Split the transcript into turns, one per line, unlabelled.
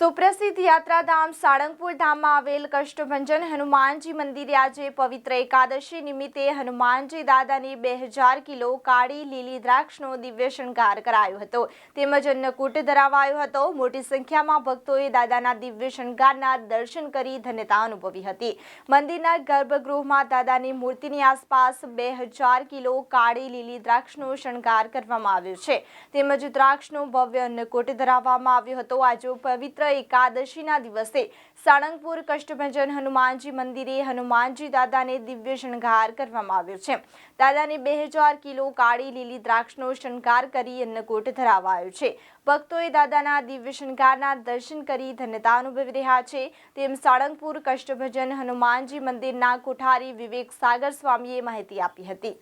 સુપ્રસિદ્ધ યાત્રાધામ સાળંગપુર ધામમાં આવેલ કષ્ટભંજન હનુમાનજી મંદિરે આજે પવિત્ર એકાદશી નિમિત્તે હનુમાનજી દાદાની બે હજાર કિલો કાળી લીલી દ્રાક્ષનો દિવ્ય શણગાર કરાયો હતો. તેમજ અન્નકૂટ ધરાવાયો હતો. મોટી સંખ્યામાં ભક્તોએ દાદાના દિવ્ય શણગારના દર્શન કરી ધન્યતા અનુભવી હતી. મંદિરના ગર્ભગૃહમાં દાદાની મૂર્તિની આસપાસ બે હજાર કિલો કાળી લીલી દ્રાક્ષનો શણગાર કરવામાં આવ્યો છે. તેમજ દ્રાક્ષનો ભવ્ય અન્નકૂટ ધરાવવામાં આવ્યો હતો. આજે પવિત્ર એકાદશીના દિવસે સાળંગપુર કષ્ટભંજન હનુમાનજી મંદિરે હનુમાનજી દાદાને દિવ્ય શણગાર કરવામાં આવ્યો છે. દાદાને બે હજાર કિલો કાળી લીલી દ્રાક્ષનો શણગાર કરી અન્નકૂટ ધરાવાયો છે. ભક્તોએ દાદાના દિવ્ય શણગારના દર્શન કરી ધન્યતા અનુભવી રહ્યા છે. તેમ સાળંગપુર કષ્ટભજન હનુમાનજી મંદિરના કોઠારી વિવેક સાગર સ્વામીએ માહિતી આપી હતી.